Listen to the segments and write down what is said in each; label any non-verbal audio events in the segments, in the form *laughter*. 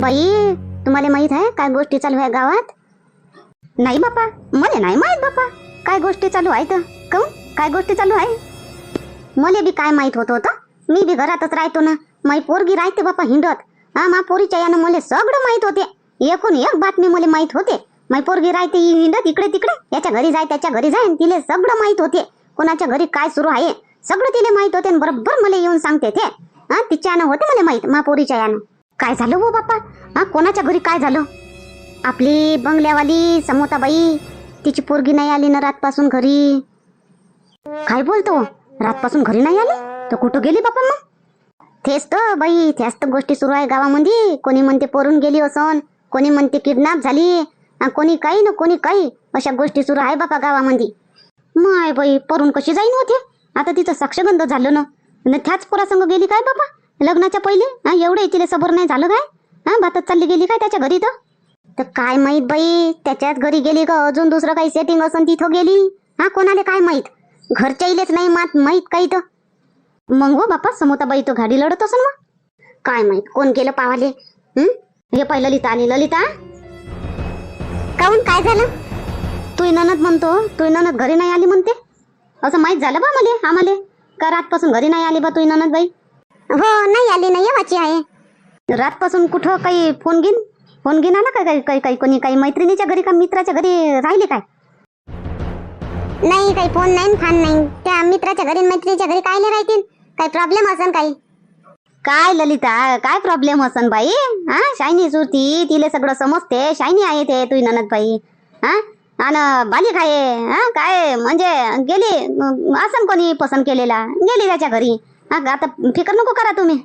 बाई तुम्हाला माहीत आहे काय गोष्टी चालू आहे गावात? नाही बापा मला नाही माहीत बापा काय गोष्टी चालू आहेत? काऊन काय गोष्टी चालू आहे? मला बी काय माहीत होत होतं. मी बी घरातच राहतो ना. माई पोरगी राहते बापा हिंडत. हा मा पोरीच्या यानं मला सगळं माहीत होते. एकूण एक बातमी मला माहीत होते. माई पोरगी राहते हिंडत इकडे तिकडे. याच्या घरी जाय त्याच्या घरी जाय तिले सगळं माहीत होते. कोणाच्या घरी काय सुरू आहे सगळं तिले माहीत होते बरोबर मला येऊन सांगते ते. हा तिच्या यानं होते मला माहीत मा पोरीच्या यानं. काय झालं हो बापा हा कोणाच्या घरी काय झालं? आपली बंगल्यावाली समोताबाई तिची पोरगी नाही आली ना रातपासून घरी. काय बोलतो? रातपासून घरी नाही आली? तर कुठं गेली बापा मग? तेच तर बाई त्याच तर गोष्टी सुरू आहे गावामध्ये. कोणी म्हणते पोरून गेली असन कोणी म्हणते किडनॅप झाली कोणी काही ना कोणी काही अशा गोष्टी सुरू आहे बापा गावामध्ये. माय बाई परून कशी जाईन होते आता तिचं साक्षगंध झालं ना. न त्याच पोरासंग गेली काय बाबा लग्नाच्या पहिले? हा एवढे तिला सबर नाही झालं काय? हा भातात चालली गेली काय त्याच्या घरी तर? तर काय माहीत बाई त्याच्याच घरी गेली का अजून दुसरं काही सेटिंग असून तिथं गेली. हा कोणाला काय माहीत? घरच्या इलेच नाही मात माहीत काही तर. मग हो बापा समोताबाई तो गाडी लढत असून मग. काय माहीत कोण केलं पावाले? हे? पाय ललिता आली ललिता. काऊन काय झालं? तू ननद म्हणतो तू ननद घरी नाही आली म्हणते? असं माहीत झालं बा मला आम्हाला. का रातपासून घरी नाही आली बा तू ननद बाई हो नाही आली नाही वाची आहे. रातपासून कुठं काही फोन घेईन? फोन घेऊन आला काय काही काही काही कोणी काही मैत्रिणीच्या घरी का मित्राच्या घरी राहिले काय? नाही काही फोन नाही फान नाही. त्या मित्राच्या घरी मैत्रिणीच्या घरी काय राहतील? काही प्रॉब्लेम असन काही? काय ललिता काय प्रॉब्लेम असन बाई? हा? शायनी सुरती तिले सगळं समजते. शायनी आहे ते तुझी ननद बाई हा? आणि बालिक आहे हा? काय म्हणजे गेली असन कोणी पसंत केलेला? गेली त्याच्या घरी. हा आता फिकर नको करा तुम्ही.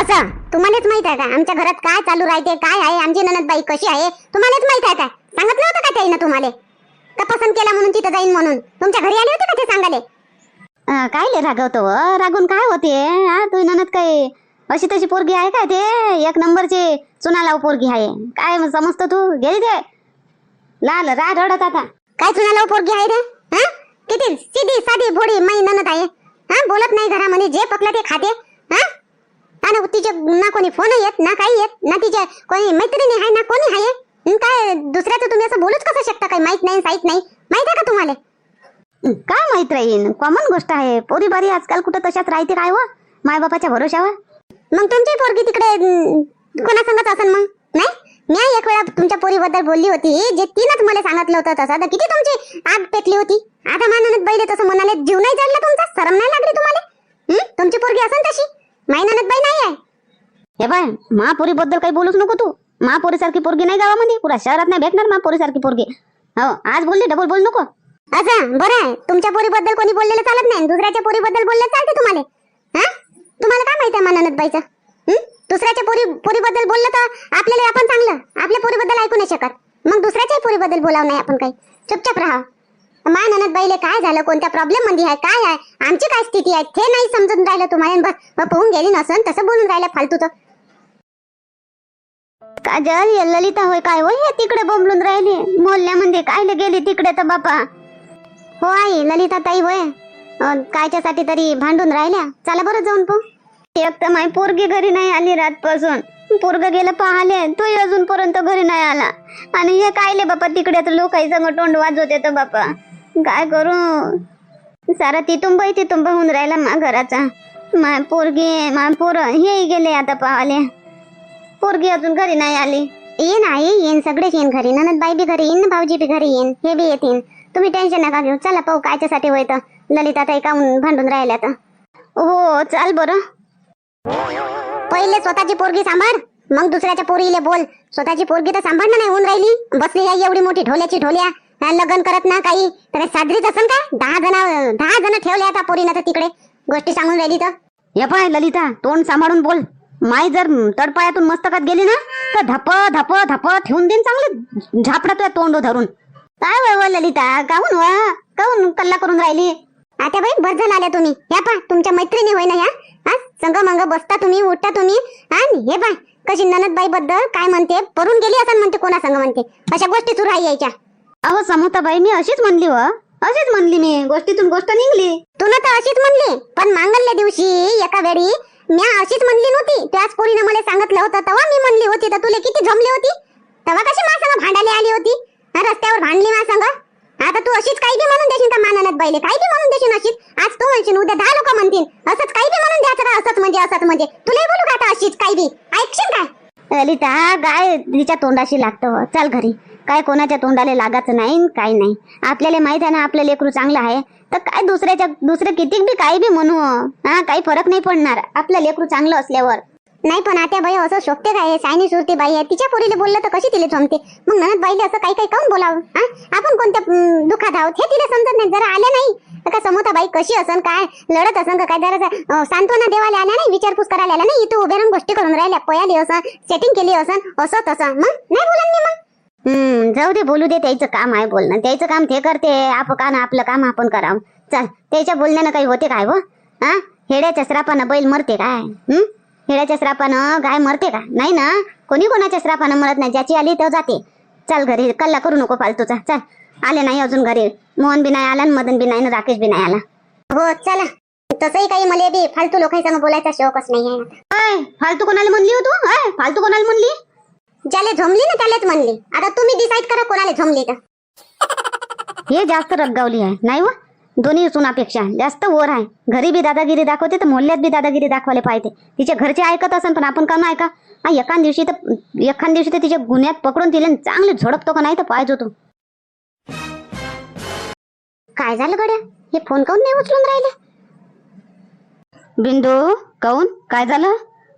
असं तुम्हालाच माहीत आहे का? आमच्या घरात काय चालू राहते काय आहे? आमची ननदबाई कशी आहे? तुम्हालाच माहीत आहे काय सांगितलं होतं का त्याईनं तुम्हाला? का पसंत केला म्हणून तिथं जाईन म्हणून. तुमच्या घरी आले होते का ते सांगाले काय ले रागवतो व? रागून काय होते? हा तू ननद काय? अशी तशी पोरगी आहे काय ते? एक नंबरची चुनालाव पोरगी आहे. काय समजतो तू? गेली ते. लाल रा रडत आता. काय चुनालाव पोरगी आहे रे? हा? किती? सीधी साधी भोडी माई ननद आहे. हा बोलत नाही घरामध्ये जे पकलं ते खाते. हा? आणि तिचे ना कोणी फोन येत ना काही येत ना तिचे कोणी मैत्रिणी आहे ना कोणी आहे? काय दुसऱ्याचं तुम्ही असं बोलूच कसं शकता? काही माहीत नाही साहित नाही. माहीत आहे का तुम्हाला? काय माहीत राहीन कॉमन गोष्ट आहे. पोरी बारी आजकाल कुठं तशाच राहते काय व? मायबापाच्या भरोशावर मग तुमची पोरगी तिकडे कोणासंगत असन मग? नाही? मी एक वेळा तुमच्या पोरीबद्दल बोलली होती. जे तिनंच मला सांगितलं होतं तसं. तर किती तुमची आग पेटली होती? आता मानत बैले तसं म्हणाले जीव नाही जडला तुमचा? शरम नाही लागली तुम्हाला हं? तुमची पोरगी असन नाही ननदबाई नाही आहे. हे बाय महापोरी बद्दल काही बोलूच नको तू. महापोरी सारखी पोरगी नाही गावामध्ये. पुरा शहरात नाही भेटणार महापोरी सारखी पोरगी. हो आज बोलली डबल बोल नको. असं बरं आहे. तुमच्या पोरीबद्दल कोणी बोललेलं चालत नाही दुसऱ्याच्या पोरीबद्दल बोलले चालते तुम्हाला. हा? तुम्हाला काय माहिती आहे मानत बाईचं? दुसऱ्याच्या पोरी पोरीबद्दल बोललं तर आपल्याला आपण चांगलं. आपल्या पोरीबद्दल ऐकू नाही शकत. मग दुसऱ्याच्याही पोरीबद्दल बोलावं नाही आपण काही. चुपचाप राहा. मा ननद बाईले काय झालं? कोणत्या प्रॉब्लेममध्ये आहे? काय आहे? आमची काय स्थिती आहे? ते नाही समजून राहिलं तुम्हाला. बस पोहून गेली नसन तसं बोलून राहिलं फालतू तर काजल ये ललिता होय काय? होय हे तिकडे बोंबलून राहिली. मोहल्ल्यामध्ये कायले गेली तिकडे तर बापा? हो आई ललिता ताई होय. अं, कायच्यासाठी तरी भांडून राहिल्या. चला बरं जाऊन पो एक तर माय पोरगी घरी नाही आली रातपासून. पोरग गेलं पाहिले तोही अजूनपर्यंत घरी नाही आला. आणि हे कायले बापा तिकडे तर लोक तोंड वाजवते तर बापा. काय करू? सारा तितुंब तितुंब होऊन राहिला मा घराचा. माय पोरगी माय पोरं हेही गेले आता पाहाले पोरगी अजून घरी नाही आली. येईन आई येईन. सगळेच येईन घरी. ननद बाई बी घरी येईन भाऊजी बी घरी येईन हे बी येतील तुम्ही टेन्शन नका घेऊ. चला पाहू कायच्यासाठी होय तर. ललिता ताई काऊन भांडून राहिल्या तर? हो चाल बरं. पहिले स्वतःची पोरगी सांभाळ. मग दुसऱ्याच्या पोरीले बोल. स्वतःची पोरगी तर सांभाळणं नाही होऊन राहिली. बसली आई एवढी मोठी ढोल्याची ढोल्या. हा, लग्न करत ना काही? तर साजरीच असन का? दहा जण दहा जण ठेवले आता पोरीनं तर तिकडे. गोष्टी सांगून राहिली तर. हे पाय ललिता तोंड सांभाळून बोल. माई जर तडपायातून मस्तकात गेली ना तर धप धप धप ठेवून देईन चांगलं. झापडा तोंड धरून. काय वय व ललिता? काहून वा काहून कल्ला करून राहिली? आता बाई बस झालं आल्या तुम्ही. या पा तुमच्या मैत्रिणी होय ना या. हा संग मंग बसता तुम्ही उठता तुम्ही. आणि हे पा कशी ननदबाई बद्दल काय म्हणते? परून गेली असं म्हणते कोणा संग म्हणते? अशा गोष्टी सुरू आहे यायच्या. अहो समोताबाई मी अशीच म्हणली व अशीच म्हणली मी. गोष्टीतून गोष्ट निघली. तू ना तर अशीच म्हणली. पण मांगल्य दिवशी एका वेळी मी अशीच म्हणली नव्हती. त्याच पोरीनं मला सांगितलं होतं तेव्हा मी म्हणली होती. तर तुला किती जमली होती? तेव्हा कशी मा संग भांडायला आली होती? हा, रस्त्यावर भांडली मा संग? आता तू अशीच काही बी म्हणून देशील का मानानत बाईले? काही बी म्हणून देशील अशीच? आज तू म्हणशील उद्या दहा लोक म्हणतील. असंच काही बी म्हणून द्यायचं का? असंच म्हणजे असंच म्हणजे. तुलाही बोलू का आता अशीच काही बी? ऐकशील काय? ललिता गाय तिच्या तोंडाशी लागतं हो. चल घरी. काय कोणाच्या तोंडाला लागायचं नाही काय नाही. आपल्याला माहीत आहे ना आपलं लेकरू चांगलं आहे. तर काय दुसऱ्याच्या दुसरे किती बी काही बी म्हणू. हा काही फरक नाही पडणार. आपलं लेकरू चांगलं असल्यावर. नाही पण आता बाई असं शोभते काय सायनी सुरती बाई आहे. तिच्या पोरीला बोललं तर कशी तिला जमते? मग ननद बाईले असं काही काही काऊन बोलावं? हा? आपण कोणत्या हम्म, दुःखात आहोत? हे तिला समजत नाही. जरा आल्या नाही. तर का समोता बाई कशी असन काय लढत असन का काय? जरा अं, सांत्वना देवाला आल्या नाही विचारपूस करायला आल्या नाही. इथं उभे राहून गोष्टी करून राहिल्या. पयाली असं सेटिंग केली असन असं तसं. मग? नाही बोला मी मग. हम्म जाऊ दे बोलू दे त्याचं काम आहे बोलणं. त्याचं काम ते करते आपण का ना आपलं काम आपण करावं. चल त्याच्या बोलण्यानं काही होते काय व हा? हेड्याच्या श्रापानं बैल मरते काय? हम्म? हेड्याच्या श्रापानं गाय मरते का? नाही ना? कोणी कोणाच्या श्रापानं मरत नाही? ज्याची आली तो जाते. चल घरी कल्ला करू नको फालतूचा. चल आले नाही अजून घरी. मोहन बी नाही आला मदन बी नाही राकेश बी नाही आला. हो चला. तसंही काही मला बी फालतू लोकांसंग बोलायचा शौकच नाही आहे. फालतू कोणाला म्हणली हो तू? हाय फालतू कोणाला म्हणली? ज्याला झोमली ना त्यालाच म्हणली. आता तुम्ही डिसाईड करा कोणाला झोमली तर. *laughs* हे जास्त रगगावली आहे नाही व? दोन्ही सुनापेक्षा जास्त वर आहे. घरी बी दादागिरी दाखवते तर मोहल्ल्यात बी दादागिरी दाखवायला पाहिजे. तिचे घरचे ऐकत असन पण आपण का नाही ऐका? हा एखाद दिवशी तर एखाद दिवशी तर तिच्या गुन्ह्यात पकडून तिला चांगले झोडपतो का नाही तर पाहिजे तू. काय झालं गड्या? हे फोन काऊन नाही उचलून राहिले? बिंदू काऊन? काय झालं?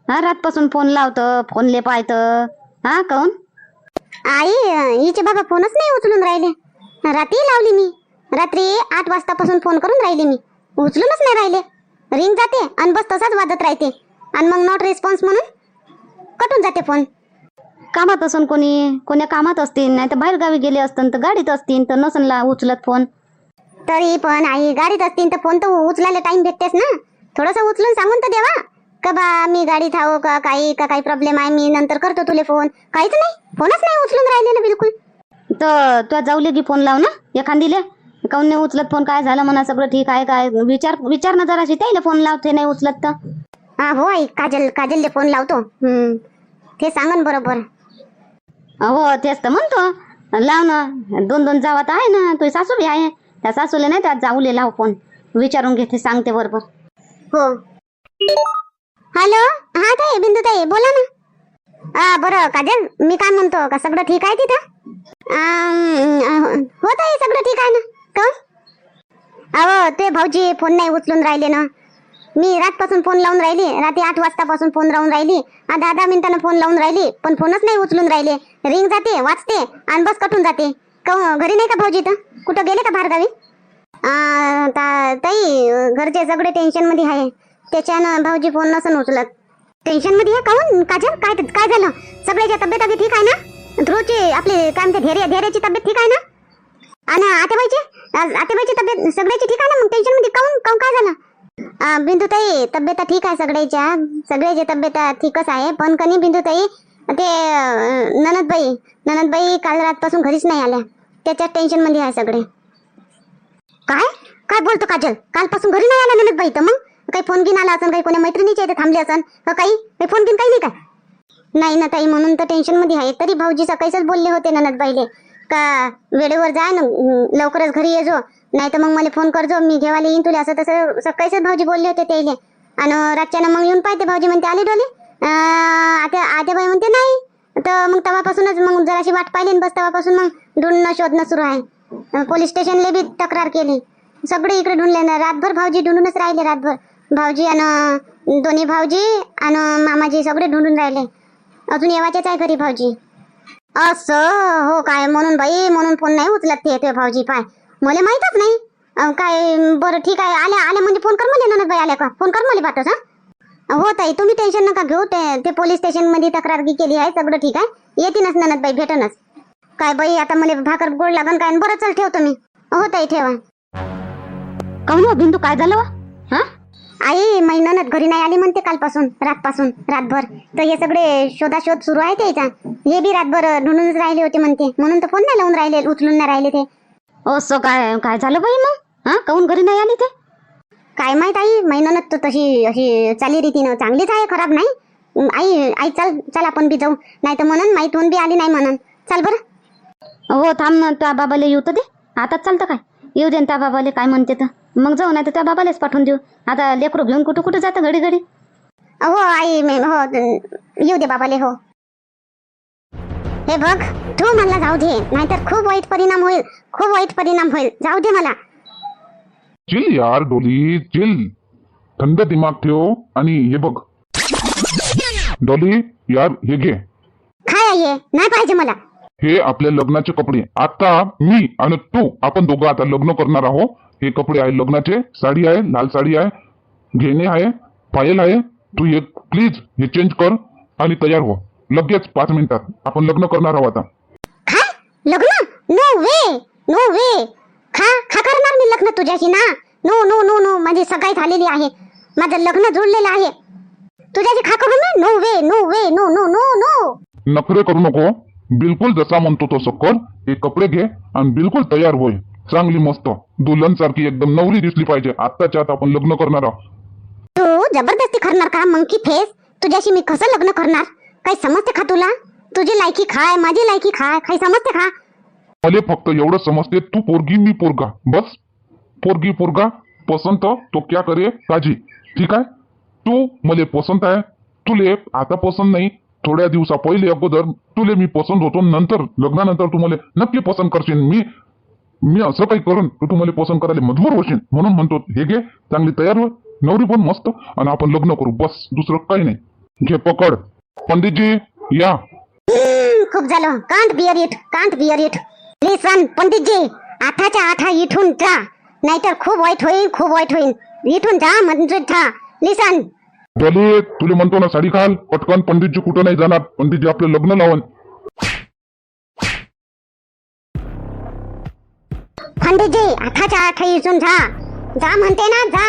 हा रातपासून फोन लावतं फोनले पाहतं हा काऊन? आई हिचे बाबा फोनच नाही उचलून राहिले. रात्री लावली मी. रात्री आठ वाजतापासून फोन करून राहिली मी. उचलूनच नाही राहिले. रिंग जाते आणि बस तसाच वाजत राहते. आणि मग नॉट रिस्पॉन्स म्हणून कटून जाते फोन. कामात असून कोणी कोण्या कामात असतील नाही तर बाहेर गावी गेले असतील तर गाडीत असतील तर नसन ला उचलत फोन. तरी पण आई गाडीत असतील तर फोन तर उचलायला टाइम भेटतेस ना. थोडस उचलून सांगून तर देवा. का बा मी गाडीत आहो का काही का काही प्रॉब्लेम आहे मी नंतर करतो तुले फोन काहीच नाही फोनच नाही उचलून राहिले ना बिलकुल. तर तुला जाऊले की फोन लाव ना एखादीले काऊन नाही उचलत फोन काय झालं म्हणा सगळं ठीक आहे काय विचार विचार ना जराशी. त्याला फोन लावते नाही उचलत तर. हा हो आई काजल काजलले फोन लावतो. हम्म. ते सांगन बरोबर. हो तेच तर म्हणतो. लाव ना. दोन दोन जावात आहे ना तुझी सासू बी आहे. त्या सासूले नाही त्या जाऊले लाव फोन विचारून घेते सांगते बरोबर. हो. हॅलो? हा ताई बिंदू ताई बोला ना. आ बरं काजल मी काय म्हणतो का सगळं ठीक आहे तिथं? हो ताई सगळं ठीक आहे ना. का अहो ते भाऊजी फोन नाही उचलून राहिले ना. मी रातपासून फोन लावून राहिली रात्री आठ वाजतापासून फोन लावून राहिली दहा दहा मिनिटानं फोन लावून राहिली पण फोनच नाही उचलून राहिले. रिंग जाते वाचते आणि बस कटून जाते. का घरी नाही का भाऊजी तर कुठं गेले का बाहेरगावी? आ, ताई घरचे सगळे टेन्शनमध्ये आहे. त्याच्यानं भाऊजी फोन नसन उचलत. टेन्शनमध्ये आहे काहून? काजल काय काय झालं? सगळ्याच्या तब्येत अगदी ठीक आहे ना? ध्रुवची आपली काय म्हणते धैर्य धैर्याची तब्येत ठीक आहे ना? आणि आतेबाईची आतेबाईची तब्येत सगळ्याची ठीक आहे ना? मग टेन्शनमध्ये काहून काहून काय झालं? आ, बिंदुताई तब्येत ठीक आहे सगळ्याच्या. सगळ्याची तब्येत ठीकच आहे. पण कनी बिंदुताई ते ननदबाई ननदबाई काल रातपासून घरीच नाही आल्या. त्याच्या टेन्शनमध्ये आहे सगळे. काय? काय बोलतो काजल? कालपासून घरी नाही आला ननदबाई तर मग? काही फोन घेऊन आला असन काही कोणी मैत्रिणीच्या इथे थांबले असन? का काही? काही फोन घेऊन काही नाही का? नाही ना ताई म्हणून तर टेन्शनमध्ये आहे. तरी भाऊजी सकाळीच बोलले होते ननदबाईले का वेळेवर जाय ना लवकरच घरी ये जो. नाही तर मग मला फोन करजो मी घेवायला येईन तुला. असं तसं सकाळीच भाऊजी बोलले होते त्याला आणि रातच्यानं मग येऊन पाहते भाऊजी म्हणते आले डोले? अं, आत्या आत्याबाई म्हणते नाही. तर मग तेव्हापासूनच मग जराशी वाट पाहिली बस तेव्हापासून मग ढूंढणं शोधणं सुरू आहे. पोलीस स्टेशनला बी तक्रार केली. सगळे इकडे ढूंढले ना रातभर भाऊजी ढूंढूनच राहिले रातभर. भाऊजी आणि दोन्ही भाऊजी आणि मामाजी सगळे ढूंढून राहिले. अजून येवाचेच आहे घरी भाऊजी. असं? हो काय? म्हणून बाई म्हणून फोन नाही उचलत ते ते भाऊजी पाय. मला माहीतच नाही. काय बरं ठीक आहे. आल्या आल्या म्हणजे फोन कर मला ननद बाई आल्या का? फोन कर मला पाठवस हा? हो ताई तुम्ही टेन्शन नका घेऊ. ते ते पोलीस स्टेशनमध्ये तक्रार केली आहे सगळं ठीक आहे. येतीनच ननद बाई भेटनच. काय बाई आता मला भाकर गोड लागन काय? बरं चल ठेवतो मी. हो ताई ठेवा. काऊन हो, बिंदू? काय झालं हा? आई महिन्यात घरी नाही आली म्हणते कालपासून रातपासून रातभर. तर हे सगळे शोधाशोध सुरू आहे त्याचा हे बी रातभर ढूंढूनच राहिले होते म्हणते. म्हणून तर फोन नाही लावून राहिले उचलून नाही राहिले ते. असं काय काय झालं बाई मग? हा? काऊन घरी नाही आली ते? काय माहीत आई तर तशी अशी चाली रीतीनं चांगलीच आहे खराब नाही. आई आई चल चल आपण बी जाऊ. नाही तर म्हणून माहीत बी आली नाही म्हणून. चल बरं. हो थांब ना त्या बाबाला येऊ तर दे. आताच चालतं काय? येऊ दे ना त्या बाबाले काय म्हणते तर. मग जाऊ नाही तर त्या बाबालाच पाठवून देऊ. आता लेकरू घेऊन कुठं कुठं जातं घडी घडी? हो आई मी हो येऊ दे बाबाले हो. हे बघ तू मला जाऊ दे नाहीतर खूप वाईट परिणाम होईल खूप वाईट परिणाम होईल. जाऊ दे मला. चिल यार डोली चिल. थंड दिमाग ठेव आणि हे बघ. डोली यार हे घे. काय आहे हे? नाही पाहिजे मला. हे आपल्या लग्नाचे कपडे. आता मी आणि तू आपण दोघं आता लग्न करणार आहोत. हे कपडे आहे लग्नाचे. साडी आहे लाल साडी आहे घेणे आहे पायल आहे. तू हे प्लीज हे चेंज कर आणि तयार हो. लगेच पाच मिनिटात. आपण लग्न करणार आहोत आता. लग्न? नो वे नो वे खा? खा करणार मी लग्न तुझ्याशी ना? नो नो नो नो माझी सगाई झालेली आहे. माझं लग्न जुळलेलं आहे. तुझ्याशी खा करू मी? No way no way no no no no नखरे करू नको. बिलकुल जसा म्हणतो तसं कर. हे कपडे घे आणि बिलकुल तयार होय. चांगली मस्त. दुल्हन सारखी एकदम नवरी दिसली पाहिजे. आत्ताच्या आत आपण लग्न करणार आहोत. तू जबरदस्ती करणार का मंकी फेस? तुझ्याशी मी कसं लग्न करणार? काही समजते का तुला? तुझी लायकी खाय माझी लायकी खाय काही समजते का? मला फक्त एवढं समजते तू पोरगी मी पोरगा. बस. पोरगी पोरगा पसंत तो क्या करे काजी ठीक आहे? तू मले पसंत आहे. तुले आता पसंत नाही. थोड्या दिवसा पहिले अगोदर तुले मी पसंत होतो नंतर लग्नानंतर तू मला नक्की पसंत करशील. मी मी असं काही करून तू मला पसंत करायला मजबूर होशील म्हणून म्हणतो हे घे चांगली तयार हो नवरी पण मस्त आणि आपण लग्न करू बस दुसरं काही नाही. घे पकड. पंडितजी या. खूप झालं. Can't bear it can't bear it. Listen Panditji. आठाच्या आठा इथून जा. नाहीतर खूप वाईट होईल खूप वाईट होईल. इथून जा म्हणजे जा. लिसन डोली तुला म्हणतो ना साडी घाल. पटकन पंडितजी कुठं नाही जाणार. पंडितजी आपलं लग्न लावून. पंडितजी आठाच्या आठ इथून जा. जा म्हणते ना जा.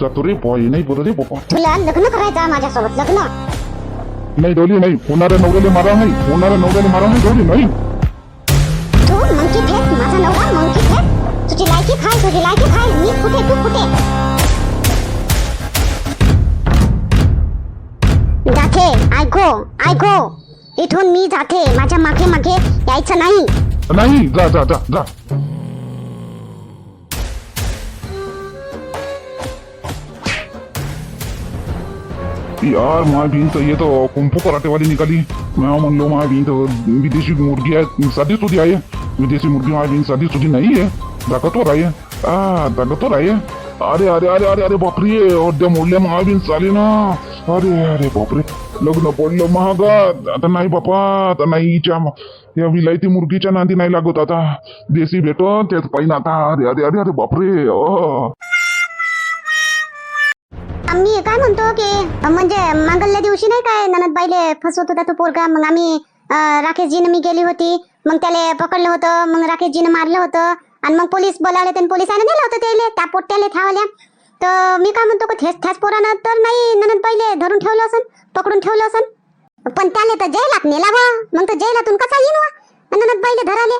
जातो रे बॉय नाही बरं रे बाबा. तुला लग्न करायचं माझ्यासोबत लग्न. नाही डोली नाही. होणाऱ्या नवऱ्याला मारा नाही. होणाऱ्या नवऱ्याला मारा नाही डोली नाही. तू मंकी फेक माझा नवरा मंकी फेक तुझी लायकी खाय तुझी लायकी खाय मी कुठे तू कुठे जाते ऐको ऐको. इथून मी जाते. माझ्या मागे मागे यायचं नाही. नाही जा जा जा जा. यार माझ्या बहीण तर येतं कुंफू कराटेवाली निघाली. मी म्हणलो माझ्या बहीण तर विदेशी मुर्गी आहे साधी सुधी आहे. विदेशी मुर्गी माझ्या बहीण साधी सुधी नाही आहे. दाखवतो आहे आ दाखवतो आहे. अरे अरे अरे अरे अरे बापरे अर्ध्या मोडल्या महाबीन चाले ना अरे अरे बापरे. लग्न पडलं महागात. आता नाही बापा आता नाही या विलायती मुर्गीच्या नांदी नाही लागत आता. देशी भेटत त्याच पाहिजे आता. अरे अरे अरे अरे बापरे मी काय म्हणतो की म्हणजे मंगलल्या दिवशी नाही काय ननदबाईले फसवत होता तो पोरगा? मग आम्ही राकेशजीनं मी गेली होती. मग त्याला पकडलं होतं. मग राकेशजीनं मारलं होतं. आणि मग पोलीस बोलावले त्यांनी पोलिसांना नेलं होतं त्याला त्या पोट्याला थावल्या. तर मी काय म्हणतो का थेस थ्याच पोरानं तर नाही ननदबाईले धरून ठेवलं असन पकडून ठेवलं असन. पण त्याला तर जैलात नेला बा मग तर जैलातून कसा येईन वा? ननदबाईले धराले.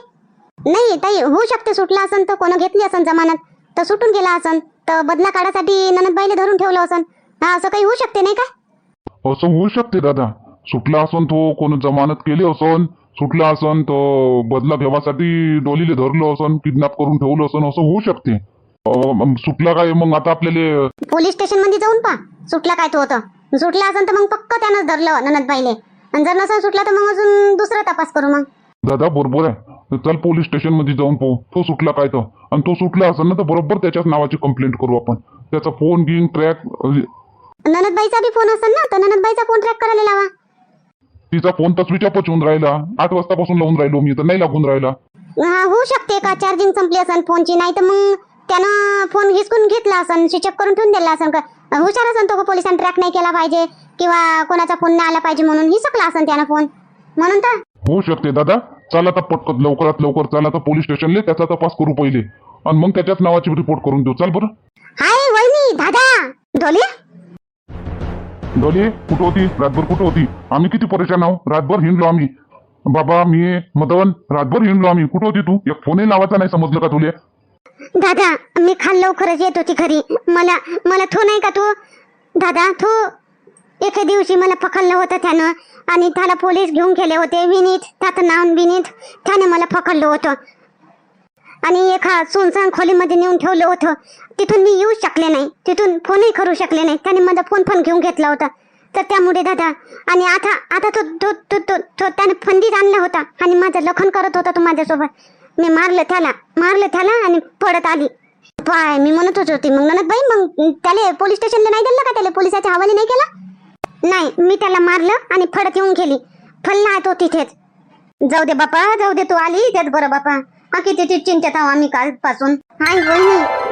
नाही ताई होऊ शकते सुटला असन तर कोण घेतली असन जमानत? तर सुटून गेला असन. तर बदला काढासाठी ननदबाईले धरून ठेवलं असन. हा असं काही होऊ शकते नाही का? असं होऊ शकते दादा. सुटला असन तो कोण जमानत केली असन सुटला असन तो बदला घेवासाठी डोलीले धरलं असन किडनॅप करून ठेवलं असन असं होऊ शकते. अ, सुटला काय मग आता आपल्याला पोलीस स्टेशनमध्ये जाऊन पा सुटला काय तो होतं सुटला असन तर मग पक्क त्यानं धरलं ननदबाईले. आणि जर नसेल सुटला तर मग अजून दुसरा तपास करू मग. दादा बरोबर आहे. चल पोलीस स्टेशनमध्ये जाऊन पाहू. तो सुटला काय तर? आणि तो सुटला असेल ना तर बरोबर त्याच्याच नावाची कंप्लेंट करू आपण. त्याचा फोन घेऊन ट्रॅक ननदबाईचा बी फोन असेल ना तर ननदबाईचा फोन ट्रॅक करायला लावा. तिचा फोन तर स्विच ऑफच होऊन राहिला. आठ वाजतापासून लावून राहिलो मी तर नाही लागून राहिला. हा होऊ शकते का? चार्जिंग संपली असेल फोनची नाही तर मग त्यानं फोन हिसकून घेतला असेल स्विच ऑफ करून ठेवून दिला असेल का? हुशार असेल तो का पोलिसांनी ट्रॅक नाही केला पाहिजे? किंवा कोणाचा फोन नाही आला पाहिजे म्हणून हिसकला असेल त्यानं फोन म्हणून तर. होऊ शकते दादा. चला आता पटकन लवकरात लवकर चला आता पोलीस स्टेशनले त्याचा तपास करू पहिले. आणि मग त्याच्याच नावाची रिपोर्ट करून देऊ. चाल बरं. हाय वहिनी दादा. डोले? डोले कुठं होती? रातभर कुठं होती? आम्ही किती परेशान आहो. रातभर हिंडलो आम्ही. बाबा मी मदन रातभर हिंडलो आम्ही. कुठं होती तू? एक फोनही लावायचा नाही समजलं का तुले? दादा मी खाल लवकरच येत होती घरी. मला मला थो नाही का तू? दादा थो. एके दिवशी मला पकडलं होतं त्यानं आणि त्याला पोलीस घेऊन गेले होते. विनीत त्याचं नाव विनीत त्याने मला पकडलं होतं. आणि एका सुनसान खोलीमध्ये नेऊन ठेवलं होतं. तिथून मी येऊ शकले नाही. तिथून फोनही करू शकले नाही. त्याने माझा फोन पण घेऊन घेतला होता. तर त्यामुळे दादा आणि आता आता तो तो तो तो तो त्याने फंदीत आणला होता. आणि माझं लखन करत होता तो माझ्यासोबत. मी मारलं त्याला मारलं त्याला आणि पडत आली. पाय मी म्हणत होती मग ननद बाई मग त्याला पोलीस स्टेशनला नाही दिलं का त्याला? पोलिसाच्या हवाले नाही केला? नाही मी त्याला मारलं आणि फडत येऊन गेली. फल्ला तो तिथेच. जाऊ दे बापा जाऊ दे तू आली त्यात बरं बापा. हा किती चिंतेत आहो आम्ही कालपासून. हाय वहिनी.